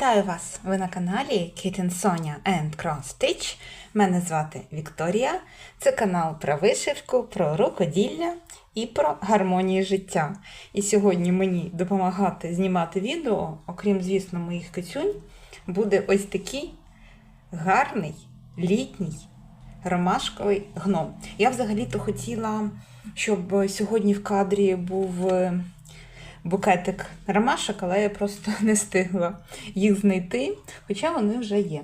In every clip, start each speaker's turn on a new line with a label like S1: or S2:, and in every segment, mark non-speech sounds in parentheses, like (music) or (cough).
S1: Вітаю вас! Ви на каналі Kitten Sonia and Cross Stitch. Мене звати Вікторія. Це канал про вишивку, про рукоділля і про гармонію життя. І сьогодні мені допомагати знімати відео, окрім, звісно, моїх кицюнь, буде ось такий гарний літній ромашковий гном. Я взагалі-то хотіла, щоб сьогодні в кадрі був е, букетик ромашок, але я просто (laughs) не встигла їх знайти, хоча вони вже є,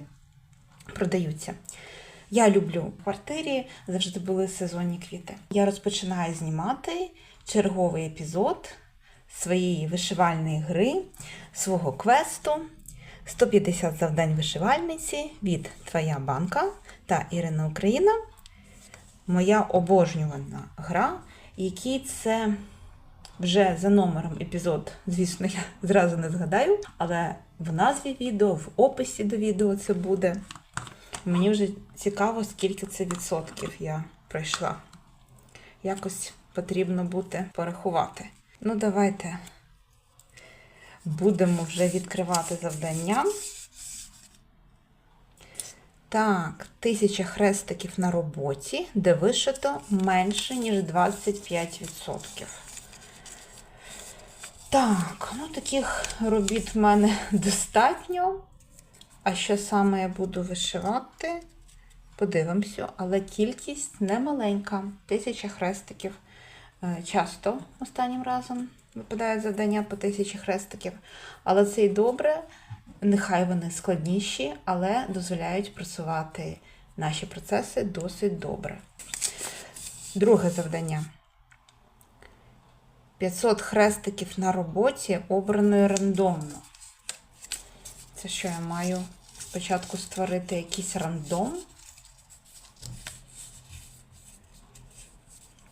S1: продаються. Я люблю квартирі, завжди були сезонні квіти. Я розпочинаю знімати черговий епізод своєї вишивальної гри, свого квесту 150 завдань вишивальниці від Твоя банка та Ірина Україна. Моя обожнювана гра, який це вже за номером епізод, звісно, я зразу не згадаю, але в назві відео, в описі до відео це буде. Мені вже цікаво, скільки це відсотків я пройшла. Якось потрібно буде порахувати. Ну, давайте будемо вже відкривати завдання. Так, тисяча хрестиків на роботі, де вишито менше, ніж 25%. Так, ну таких робіт в мене достатньо. А що саме я буду вишивати? Подивимося, але кількість не маленька. Тисяча хрестиків. Е, Часто останнім разом випадає завдання по тисячі хрестиків. Але це й добре. Нехай вони складніші, але дозволяють просувати наші процеси досить добре. Друге завдання. 500 хрестиків на роботі обраною рандомно. Це що я маю спочатку створити якийсь рандом?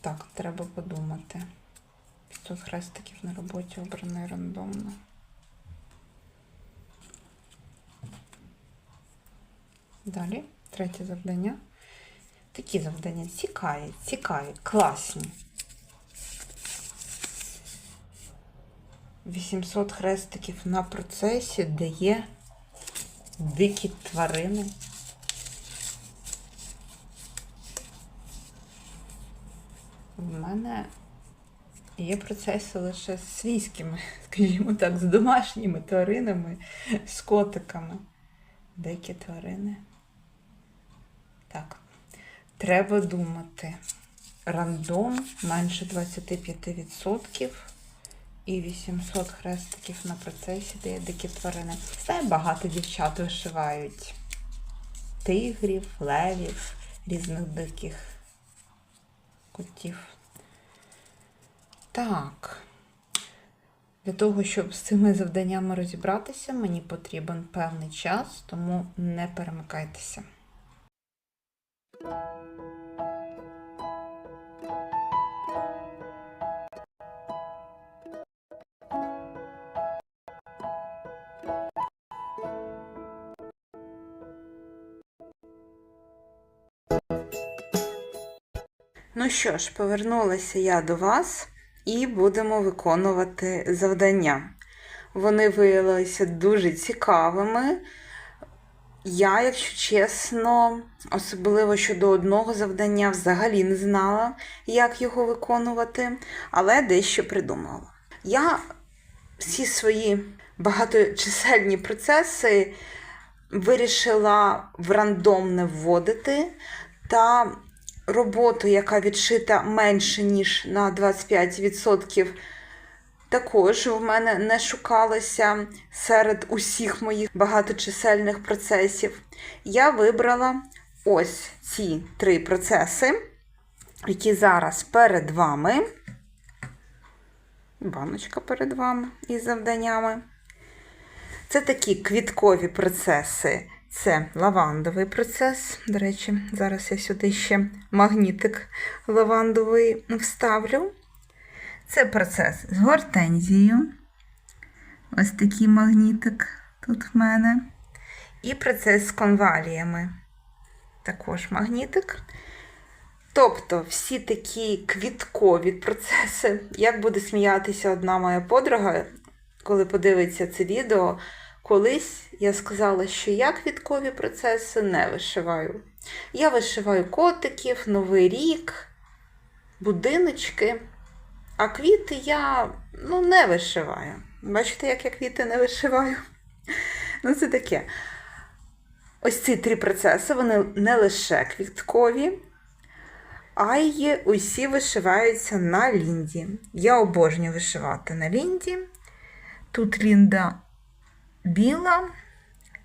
S1: Так, треба подумати. 500 хрестиків на роботі обраною рандомно. Далі, третє завдання. Такі завдання цікаві, цікаві, класні. 800 хрестиків на процесі, де є дикі тварини. В мене є процеси лише з свійськими, (laughs) скажімо так, з домашніми тваринами, з котиками. Дикі тварини. Так, треба думати. Рандом менше 25% і 800 хрестиків на процесі, де є дикі тварини. Знаю, багато дівчат вишивають тигрів, левів, різних диких котів. Так. Для того, щоб з цими завданнями розібратися, мені потрібен певний час, тому не перемикайтеся. Ну що ж, повернулася я до вас і будемо виконувати завдання. Вони виявилися дуже цікавими. Я, якщо чесно, особливо щодо одного завдання, взагалі не знала, як його виконувати, але дещо придумала. Я всі свої багаточисельні процеси вирішила в рандом не вводити та роботу, яка відшита менше, ніж на 25%, також в мене не шукалося серед усіх моїх багаточисельних процесів. Я вибрала ось ці три процеси, які зараз перед вами. Баночка перед вами із завданнями. Це такі квіткові процеси. Це лавандовий процес. До речі, зараз я сюди ще магнітик лавандовий вставлю. Це процес з гортензією. Ось такий магнітик тут в мене. І процес з конваліями. Також магнітик. Тобто, всі такі квіткові процеси, як буде сміятися одна моя подруга, коли подивиться це відео, Колись я сказала, що я квіткові процеси не вишиваю. Я вишиваю котиків, Новий рік, будиночки, а квіти я ну, не вишиваю. Бачите, як я квіти не вишиваю? Ну, це таке. Ось ці три процеси, вони не лише квіткові, а й усі вишиваються на лінді. Я обожнюю вишивати на лінді. Тут лінда біла,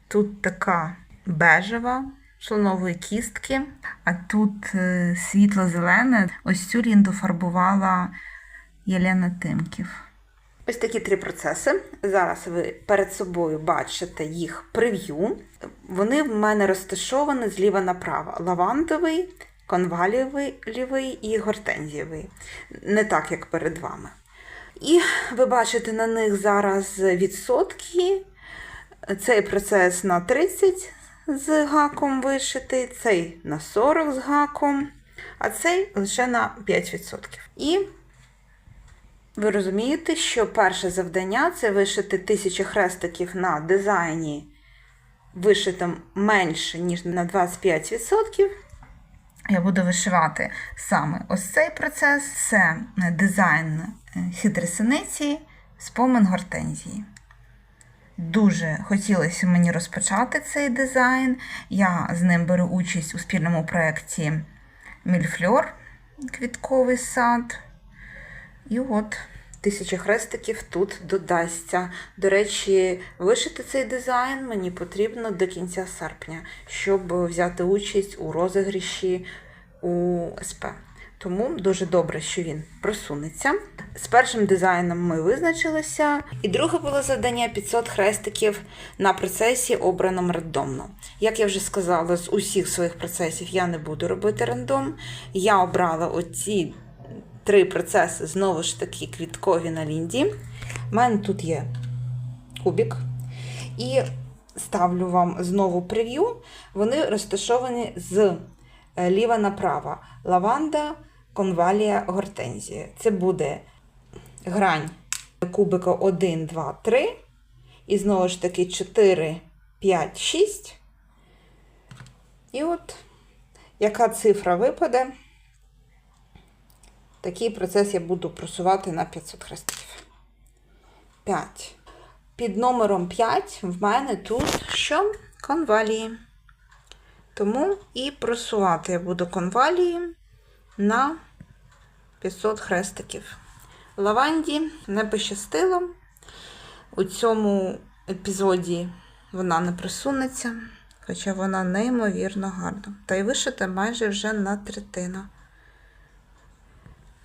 S1: тут така бежева, слонової кістки, а тут е, світло-зелене. Ось цю лінду фарбувала Єлена Тимків. Ось такі три процеси. Зараз ви перед собою бачите їх прев'ю. Вони в мене розташовані зліва направо: лавандовий, конвалієвий і гортензієвий. Не так, як перед вами. І ви бачите на них зараз відсотки. Цей процес на 30 з гаком вишитий, цей на 40 з гаком, а цей лише на 5%. І ви розумієте, що перше завдання це вишити тисячі хрестиків на дизайні, вишитим менше, ніж на 25%. Я буду вишивати саме ось цей процес це дизайн хитрі синиці, спомин гортензії. Дуже хотілося мені розпочати цей дизайн. Я з ним беру участь у спільному проєкті Мільфльор Квітковий сад. І от тисяча хрестиків тут додасться. До речі, вишити цей дизайн мені потрібно до кінця серпня, щоб взяти участь у розігріші у СП. Тому дуже добре, що він просунеться. З першим дизайном ми визначилися. І друге було завдання 500 хрестиків на процесі, обраному рандомно. Як я вже сказала, з усіх своїх процесів я не буду робити рандом. Я обрала оці три процеси, знову ж таки, квіткові на лінді. У мене тут є кубик. І ставлю вам знову прев'ю. Вони розташовані з е, ліва направо. Лаванда, конвалія, гортензія. Це буде грань кубика 1, 2, 3. І знову ж таки 4, 5, 6. І от, яка цифра випаде, такий процес я буду просувати на 500 хрестиків. 5. Під номером 5 в мене тут що? Конвалії. Тому і просувати я буду конвалії на 500 хрестиків. Лаванді не пощастило. У цьому епізоді вона не присунеться, хоча вона неймовірно гарна. Та й вишита майже вже на третину.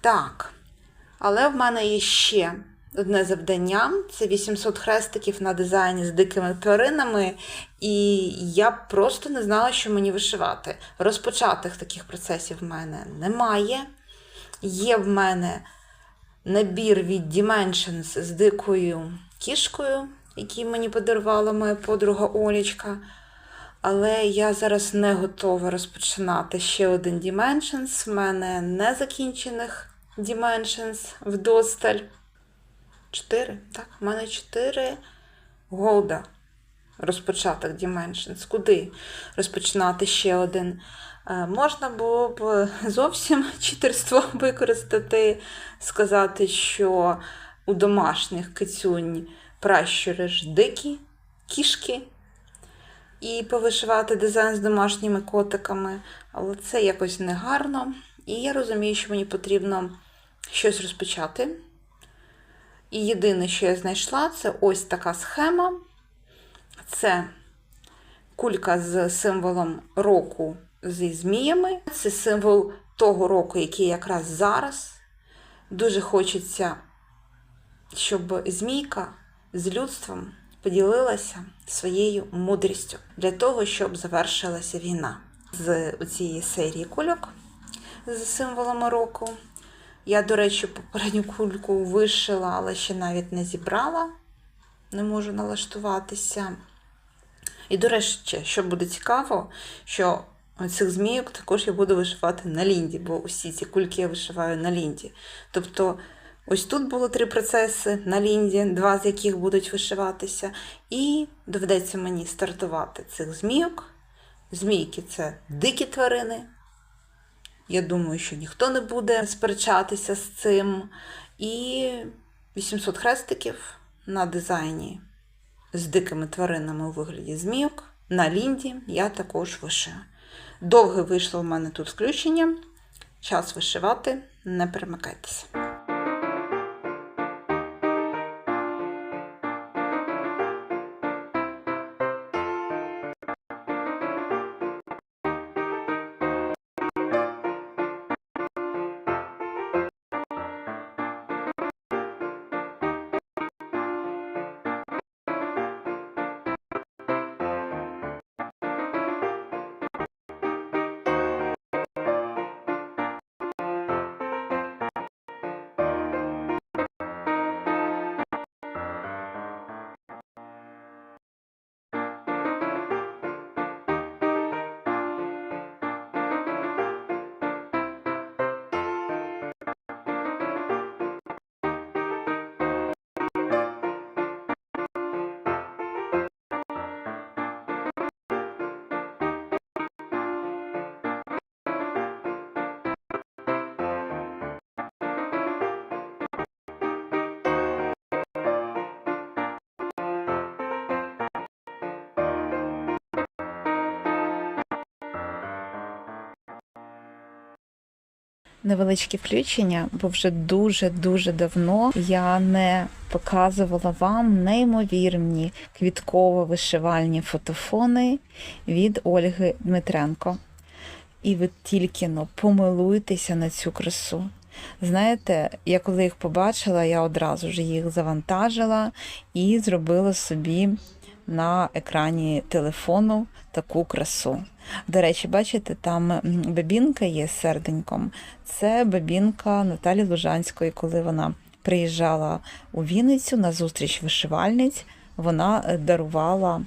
S1: Так, але в мене є ще одне завдання: це 800 хрестиків на дизайні з дикими тваринами, і я просто не знала, що мені вишивати. Розпочатих таких процесів в мене немає. Є в мене набір від Dimensions з дикою кішкою, який мені подарувала моя подруга Олічка. Але я зараз не готова розпочинати ще один Dimensions. В мене незакінчених Dimensions вдосталь. Чотири. Так, в мене чотири голда розпочаток Dimensions. Куди розпочинати ще один? Е, Можна було б зовсім (laughs) читерство використати, сказати, що у домашніх кицюнь пращури ж дикі кішки, і повишивати дизайн з домашніми котиками, але це якось негарно. І я розумію, що мені потрібно щось розпочати. І єдине, що я знайшла, це ось така схема. Це кулька з символом року зі зміями. Це символ того року, який якраз зараз. Дуже хочеться, щоб змійка з людством поділилася своєю мудрістю для того, щоб завершилася війна. З цієї серії кульок з символами року. Я, до речі, попередню кульку вишила, але ще навіть не зібрала, не можу налаштуватися. І, до речі, що буде цікаво, що цих змійок також я буду вишивати на лінді, бо усі ці кульки я вишиваю на лінді. Тобто Ось тут було три процеси на лінді, два з яких будуть вишиватися. І доведеться мені стартувати цих змійок. Змійки це дикі тварини. Я думаю, що ніхто не буде сперечатися з цим. І 800 хрестиків на дизайні з дикими тваринами у вигляді змійок. На лінді я також вишию. Довге вийшло в мене тут включення. Час вишивати, не перемикайтеся.
S2: Невеличке включення, бо вже дуже-дуже давно я не показувала вам неймовірні квітково-вишивальні фотофони від Ольги Дмитренко. І ви тільки но помилуйтеся на цю красу. Знаєте, я коли їх побачила, я одразу ж їх завантажила і зробила собі на екрані телефону таку красу. До речі, бачите, там бебінка є серденьком. Це бабінка Наталі Лужанської, коли вона приїжджала у Вінницю на зустріч вишивальниць. Вона е, дарувала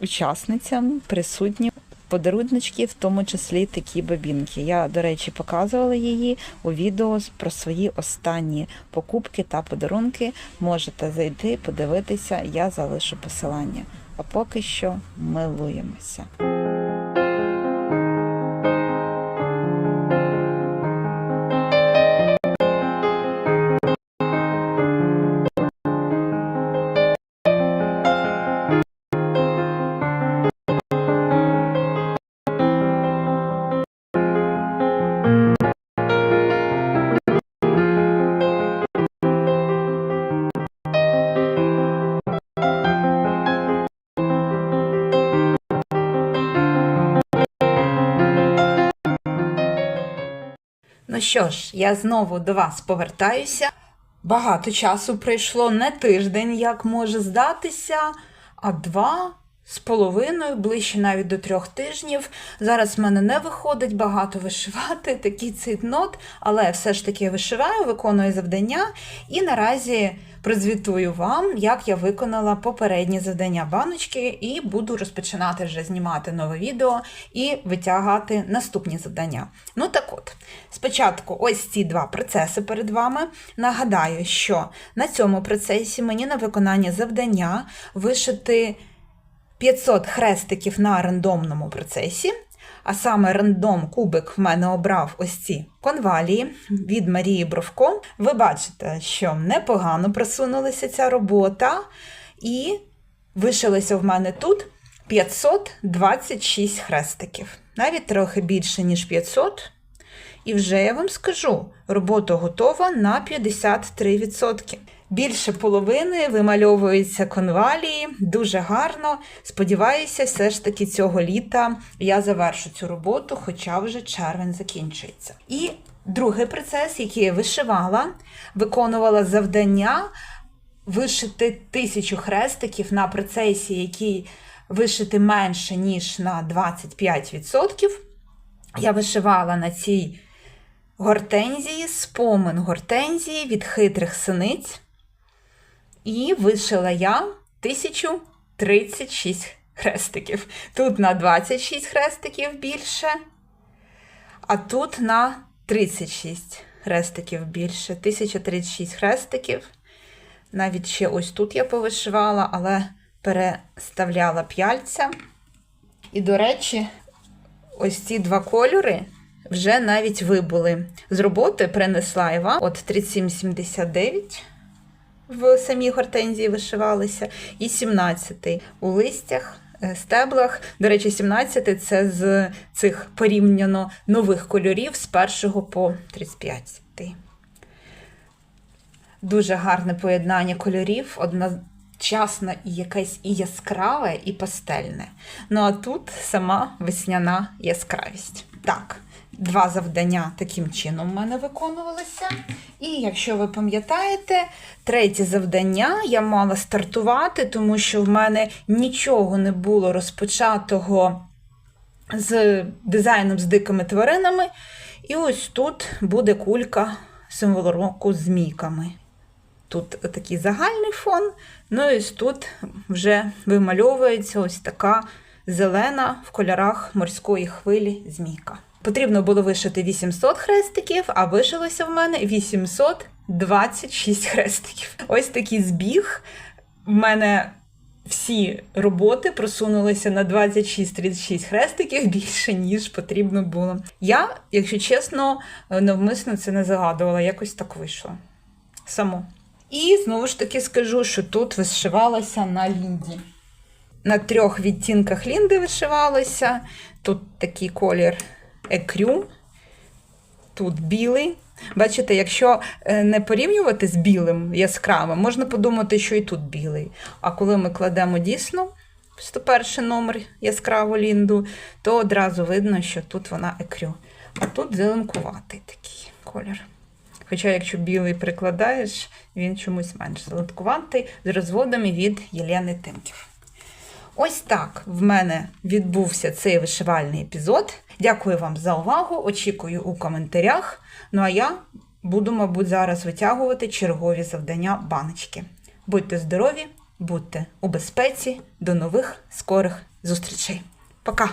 S2: учасницям присутнім подаруночки, в тому числі такі бабінки. Я, до речі, показувала її у відео про свої останні покупки та подарунки. Можете зайти, подивитися, я залишу посилання. А поки що милуємося.
S1: Що ж, я знову до вас повертаюся. Багато часу пройшло не тиждень, як може здатися, а два з половиною, ближче навіть до трьох тижнів. Зараз в мене не виходить багато вишивати, (laughs) такий цитнот, але все ж таки вишиваю, виконую завдання і наразі прозвітую вам, як я виконала попередні завдання баночки, і буду розпочинати вже знімати нове відео і витягати наступні завдання. Ну так от, спочатку ось ці два процеси перед вами. Нагадаю, що на цьому процесі мені на виконання завдання вишити 500 хрестиків на рандомному процесі. А саме рандом кубик в мене обрав ось ці конвалії від Марії Бровко. Ви бачите, що непогано просунулася ця робота, і вишилося в мене тут 526 хрестиків. Навіть трохи більше, ніж 500. І вже я вам скажу, робота готова на 53%. Більше половини вимальовуються конвалії, дуже гарно. Сподіваюся, все ж таки цього літа я завершу цю роботу, хоча вже червень закінчується. І другий процес, який я вишивала, виконувала завдання вишити тисячу хрестиків на процесі, який вишити менше, ніж на 25%. Я вишивала на цій гортензії, спомин гортензії від хитрих синиць. І вишила я 1036 хрестиків. Тут на 26 хрестиків більше, а тут на 36. хрестиків більше, 1036 хрестиків. Навіть ще ось тут я повишивала, але переставляла п'яльця. І, до речі, ось ці два кольори вже навіть вибули. З роботи принесла і вам от 3779 в самій гортензії вишивалися, і 17-й у листях, е, стеблах. До речі, 17 це з цих порівняно нових кольорів з 1 по 35. Дуже гарне поєднання кольорів, одночасно і якесь і яскраве, і пастельне. Ну а тут сама весняна яскравість. Так, два завдання таким чином в мене виконувалися. І якщо ви пам'ятаєте, третє завдання я мала стартувати, тому що в мене нічого не було розпочатого з дизайном з дикими тваринами. І ось тут буде кулька символ року з змійками. Тут такий загальний фон, ну і ось тут вже вимальовується ось така зелена в кольорах морської хвилі змійка. Потрібно було вишити 800 хрестиків, а вишилося в мене 826 хрестиків. Ось такий збіг. В мене всі роботи просунулися на 26-36 хрестиків більше, ніж потрібно було. Я, якщо чесно, навмисно це не загадувала, якось так вийшло. Само. І знову ж таки скажу, що тут вишивалося на лінді. На трьох відтінках лінди вишивалося. Тут такий колір екрю, тут білий. Бачите, якщо е, не порівнювати з білим яскравим, можна подумати, що і тут білий. А коли ми кладемо дійсно 101 номер яскраву лінду, то одразу видно, що тут вона екрю. А тут зеленкуватий такий колір. Хоча, якщо білий прикладаєш, він чомусь менш зеленкуватий з розводами від Єлени Тимків. Ось так в мене відбувся цей вишивальний епізод. Дякую вам за увагу. Очікую у коментарях. Ну а я буду, мабуть, зараз витягувати чергові завдання баночки. Будьте здорові, будьте у безпеці. До нових скорих зустрічей. Пока!